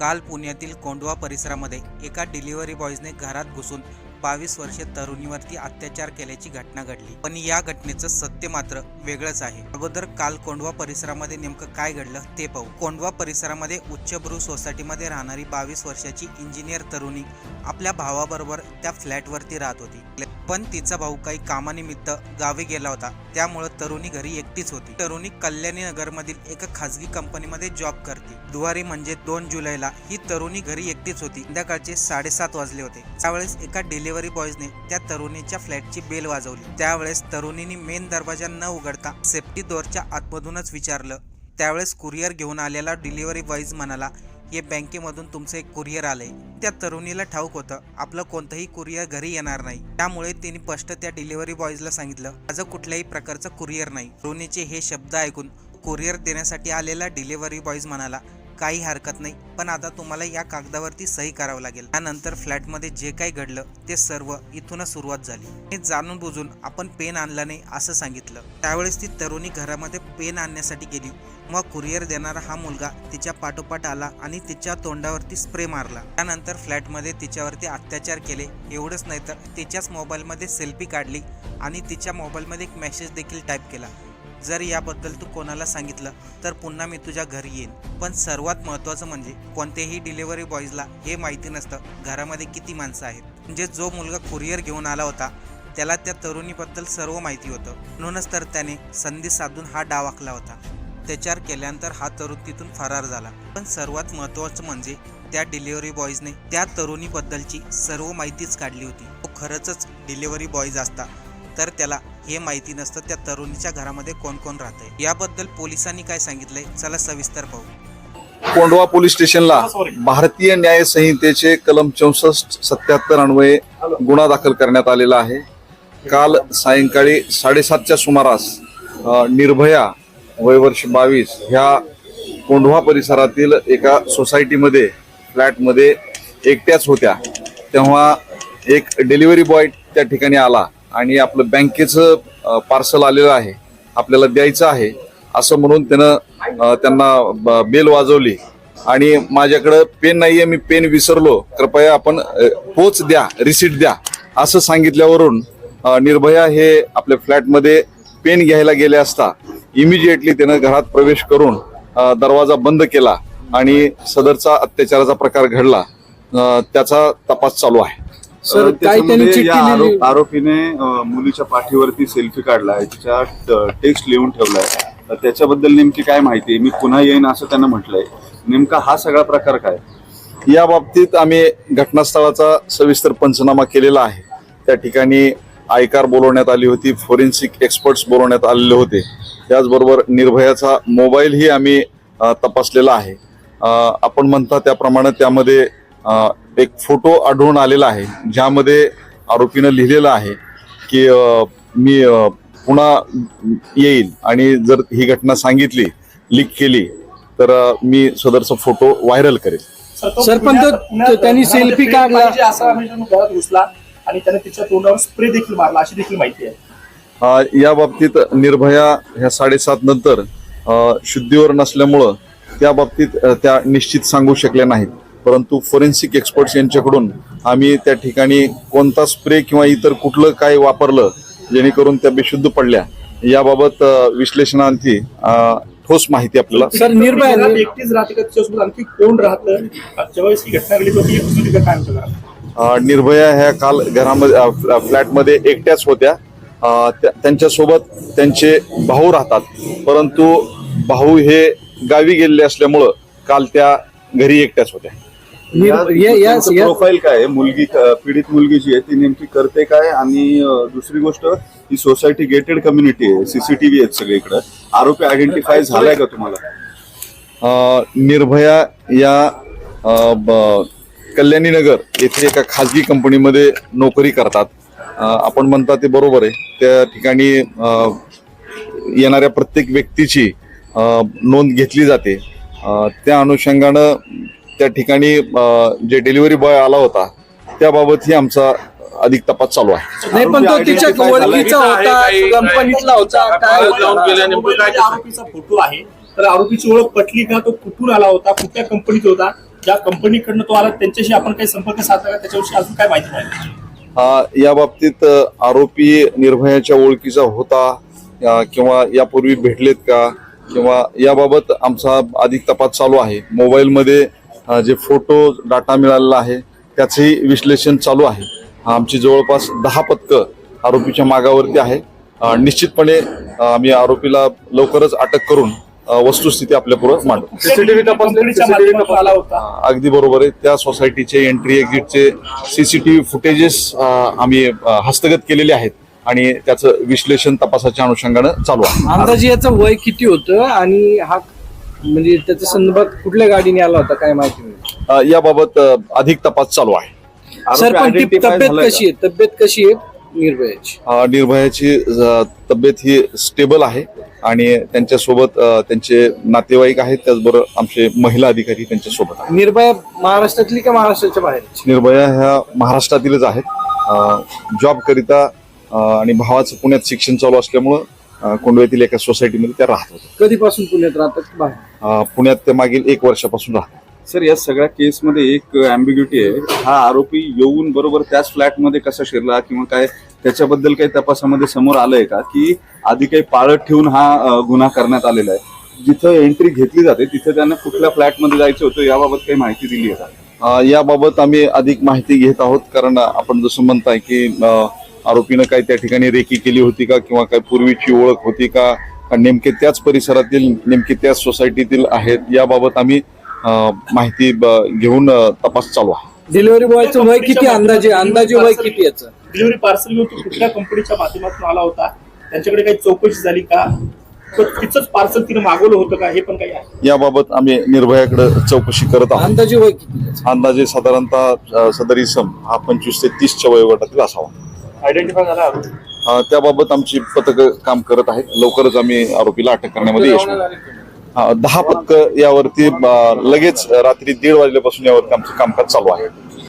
काल पुण्यातील कोंडवा परिसरामध्ये एका डिलिव्हरी बॉयजने घरात घुसून बावीस वर्षे तरुणीवरती अत्याचार केल्याची घटना घडली. पण या घटनेचं सत्य मात्र वेगळंच आहे. अगोदर काल कोंडवा परिसरामध्ये नेमकं काय घडलं ते पाहू. कोंडवा परिसरामध्ये उच्चभ्रू सोसायटीमध्ये राहणारी बावीस वर्षाची इंजिनियर तरुणी आपल्या भावाबरोबर त्या फ्लॅटवरती राहत होती. पण तिचा भाऊ काही कामानिमित्त गावी गेला होता. त्यामुळे तरुणी घरी एकटीच होती. तरुणी कल्याणी नगरमधील एका खासगी कंपनीमध्ये जॉब करते. दुवारी म्हणजे दोन जुलैला ही तरुणी घरी एकटीच होती. संध्याकाळचे साडेसात वाजले होते. त्यावेळेस एका डिलिव्हरी बॉयजने त्या तरुणीच्या फ्लॅटची बेल वाजवली. त्यावेळेस तरुणीने मेन दरवाजा न उघडता सेफ्टी डोअरच्या आतमधूनच विचारलं. त्यावेळेस कुरिअर घेऊन आलेला डिलिव्हरी बॉयज म्हणाला हे बँकेमधून तुमचं एक कुरिअर आले त्या तरुणीला ठाऊक होतं आपलं कोणतंही कुरिअर घरी येणार नाही. त्यामुळे तिने स्पष्ट त्या डिलिव्हरी बॉयजला सांगितलं माझं कुठल्याही प्रकारचं कुरिअर नाही. तरुणीचे हे शब्द ऐकून कुरिअर देण्यासाठी आलेला डिलिव्हरी बॉयज म्हणाला काही हरकत नाही. पण आता तुम्हाला या कागदावरती सही करावं लागेल. त्यानंतर फ्लॅटमध्ये जे काही घडलं ते सर्व इथूनच सुरुवात झाली. हे जाणून बुजून आपण पेन आणला नाही असं सांगितलं. त्यावेळेस ती तरुणी घरामध्ये पेन आणण्यासाठी गेली. मग कुरिअर देणारा हा मुलगा तिच्या पाठोपाठ आला आणि तिच्या तोंडावरती स्प्रे मारला. त्यानंतर फ्लॅटमध्ये तिच्यावरती अत्याचार केले. एवढंच नाही तर तिच्याच मोबाईलमध्ये सेल्फी काढली आणि तिच्या मोबाईलमध्ये एक मेसेज देखील टाईप केला. जर याबद्दल तू कोणाला सांगितलं तर पुन्हा मी तुझ्या घरी येईन. पण सर्वात महत्त्वाचं म्हणजे कोणत्याही डिलिव्हरी बॉयजला हे माहिती नसतं घरामध्ये किती माणसं आहेत. म्हणजे जो मुलगा कुरिअर घेऊन आला होता त्याला त्या तरुणीबद्दल सर्व माहिती होतं. म्हणूनच तर त्याने संधी साधून हा डाव आखला होता. त्याच्यावर केल्यानंतर हा तरुण तिथून फरार झाला. पण सर्वात महत्त्वाचं म्हणजे त्या डिलिव्हरी बॉयजने त्या तरुणीबद्दलची सर्व माहितीच काढली होती. तो खरंच डिलिव्हरी बॉयज असता तर त्याला हे माहिती नसतं त्या तरुणीच्या घरामध्ये कोण कोण राहतंय. याबद्दल पोलिसांनी काय सांगितलंय? चला सविस्तर पाहू. कोंडवा पोलीस स्टेशनला भारतीय न्याय संहितेचे कलम चौसष्ट सत्याहत्तर अन्वये गुन्हा दाखल करण्यात आलेला आहे. काल सायंकाळी साडेसातच्या सुमारास निर्भया वयवर्ष बावीस ह्या कोंढवा परिसरातील एका सोसायटीमध्ये फ्लॅटमध्ये एकट्याच होत्या. तेव्हा एक डिलिव्हरी बॉय त्या ठिकाणी आला. आणि आपलं बँकेचं पार्सल आलेलं आहे. आपल्याला द्यायचं आहे. असं म्हणून त्यानं त्यांना ब- बेल वाजवली. आणि माझ्याकडं पेन नाहीये मी पेन विसरलो. कृपया आपण पोच द्या रिसिट द्या. असं सांगितल्यावरून निर्भया हे आपल्या फ्लॅटमध्ये पेन घ्यायला गेले असता इमिजिएटली त्यानं घरात प्रवेश करून दरवाजा बंद केला आणि सदरचा अत्याचाराचा प्रकार घडला. त्याचा तपास चालू आहे. सर, काय त्यांनी चिठ्ठी या लिहिली? आरोप- आरोपीने अ, मुलीच्या पाठीवरती सेल्फी काढलाय तिच्या टेक्स्ट लिहून ठेवलाय त्याच्याबद्दल नेमकी काय माहिती आहे? मी पुन्हा येईन असं त्यांना म्हटलंय. नेमका हा सगळा प्रकार काय? या बाबतीत आम्ही घटनास्थळाचा सविस्तर पंचनामा केलेला आहे. त्या ठिकाणी आयकार बोलवण्यात आली होती फोरेन्सिक एक्सपर्ट्स बोलवण्यात आलेले होते. त्याचबरोबर निर्भयाचा मोबाईलही आम्ही अ, तपासलेला आहे. अ, आपण म्हणता त्याप्रमाणे त्यामध्ये एक फोटो आढळून आलेला आहे ज्यामध्ये आरोपीनं लिहिलेलं आहे की मी पुन्हा येईल आणि जर ही घटना सांगितली लीक केली तर मी सदरचा फोटो व्हायरल करेल. सर, पण त्यांनी selfie काढला. असा आम्ही घरात घुसला आणि त्याने तिच्या तोंडावर स्प्रे देखील मारला अशी देखील माहिती आहे. या बाबतीत निर्भया ह्या साडेसात नंतर शुद्धीवर नसल्यामुळं त्या बाबतीत त्या निश्चित सांगू शकल्या नाहीत. परंतु फोरेन्सिक एक्सपर्ट्स यांच्याकडून आम्ही त्या ठिकाणी कोणता स्प्रे किंवा इतर कुठलं काय वापरलं जेणेकरून त्या बेशुद्ध पडल्या याबाबत अ, ठोस माहिती आपल्याला सर निर्भया एकटीच राहते आणखी कोण राहतं? ही घटना घडली होती काय होतं निर्भया ह्या काल घरामध्ये फ्लॅटमध्ये एकट्याच होत्या. त्यांच्यासोबत त्यांचे भाऊ राहतात. परंतु भाऊ हे गावी गेलेले असल्यामुळं काल त्या घरी एकट्याच होत्या. प्रोफाईल काय आहे? मुलगी पीडित मुलगी जी आहे ती नेमकी करते काय? आणि दुसरी गोष्ट ही सोसायटी गेटेड कम्युनिटी आहे सीसीटीव्ही आहेत सगळीकडे आरोपी आयडेंटिफाय झालाय का तुम्हाला? निर्भया या कल्याणी नगर येथे एका खाजगी कंपनीमध्ये नोकरी करतात. आपण म्हणता ते बरोबर आहे. त्या ठिकाणी येणाऱ्या प्रत्येक व्यक्तीची नोंद घेतली जाते. त्या अनुषंगानं त्या ठिकाणी जे डिलिव्हरी बॉय आला होता त्याबाबतही आमचा अधिक तपास चालू आहे. नाही पण तो तिच्या. ओळखीचा होता कंपनीतला होता काय होता? आरोपीचा फोटो आहे. तर आरोपीची ओळख पटली का? तो कुठून आला होता? कुठल्या कंपनीत होता? ज्या कंपनीकडनं तो आला त्यांच्याशी आपण काही संपर्क साधला का? त्याच्याविषयी अजून काय माहिती नाही. अ, या बाबतीत आरोपी निर्भयाच्या ओळखीचा होता किंवा यापूर्वी भेटलेत का? किंवा याबाबत आमचा अधिक तपास चालू आहे. मोबाईलमध्ये जे फोटो डाटा मिळालेला आहे त्याचंही विश्लेषण चालू आहे. आमची जवळपास दहा पथकं आरोपीच्या मागावरती आहे. निश्चितपणे आम्ही आरोपीला लवकरच अटक करून वस्तुस्थिती आपल्या पुढे मांडू. सीसीटीव्ही होता. अगदी बरोबर आहे. त्या सोसायटीचे एंट्री एक्झिटचे सीसीटीव्ही फुटेजेस आम्ही हस्तगत केलेले आहेत आणि त्याचं विश्लेषण तपासाच्या अनुषंगानं चालू आहे. अंदाजे याचं वय किती होतं आणि हा म्हणजे त्याच्या संदर्भात कुठल्या गाडीने आला होता? काय माहिती नाही अ, याबाबत अ, अधिक तपास चालू आहे. सर पण ती तब्येत? कशी आहे? तब्येत कशी आहे निर्भयाची? अ, निर्भयाची अ, तब्येत ही स्टेबल आहे आणि त्यांच्यासोबत अ, त्यांचे नातेवाईक आहेत. त्याचबरोबर आमचे महिला अधिकारी त्यांच्यासोबत आहेत. निर्भया महाराष्ट्रातली का महाराष्ट्राच्या बाहेरची? निर्भया ह्या महाराष्ट्रातीलच आहेत. जॉब करिता आणि भावाचं पुण्यात शिक्षण चालू असल्यामुळं अ, कोंडवा येथील एका सोसायटीमध्ये त्या राहत होत्या. कधीपासून पुण्यात राहतात? बाहेर. अ, पुण्यात ते मागील एक वर्षापासून राहतात. सर या सगळ्या केसमध्ये एक अँबिग्युटी आहे. हा आरोपी येऊन बरोबर त्याच फ्लॅटमध्ये कसा शिरला किंवा काय त्याच्याबद्दल काही तपासामध्ये समोर आलंय का? की आधी काही पाळत ठेवून हा अ, गुन्हा करण्यात आलेला आहे. जिथं एंट्री घेतली जाते तिथं त्यांना कुठल्या फ्लॅटमध्ये जायचं होतं याबाबत काही माहिती दिली आहे का? अ, याबाबत आम्ही अधिक माहिती घेत आहोत कारण आपण जसं म्हणताय की अ, आरोपीनं काही त्या ठिकाणी रेकी केली होती का? किंवा काही पूर्वीची ओळख होती का? का नेमके त्याच परिसरातील नेमके त्याच सोसायटीतील आहेत? याबाबत आम्ही माहिती ब- घेऊन तपास चालू आहे. डिलिव्हरी बॉयचं वय किती अंदाजे अंदाजे वय किती याचं? डिलिव्हरी पार्सल घेऊन तो कुठल्या कंपनीच्या माध्यमातून आला होता? त्यांच्याकडे काही चौकशी झाली का? तिचंच पार्सल तिने मागवलं होतं का? हे पण काही आहे. याबाबत आम्ही निर्भयाकडे चौकशी करत आहोत. अंदाजे वय किती? अंदाजे साधारणतः सदर इसम हा पंचवीस ते तीसच्या वयोगटातील असावा. आयडेंटिफाय झाला. अ, त्याबाबत आमची पथकं काम करत आहेत लवकरच आम्ही आरोपीला अटक करण्यामध्ये यश. अ, दहा पथकं यावरती अ, लगेच रात्री दीड वाजल्यापासून यावरती आमचं कामकाज चालू आहे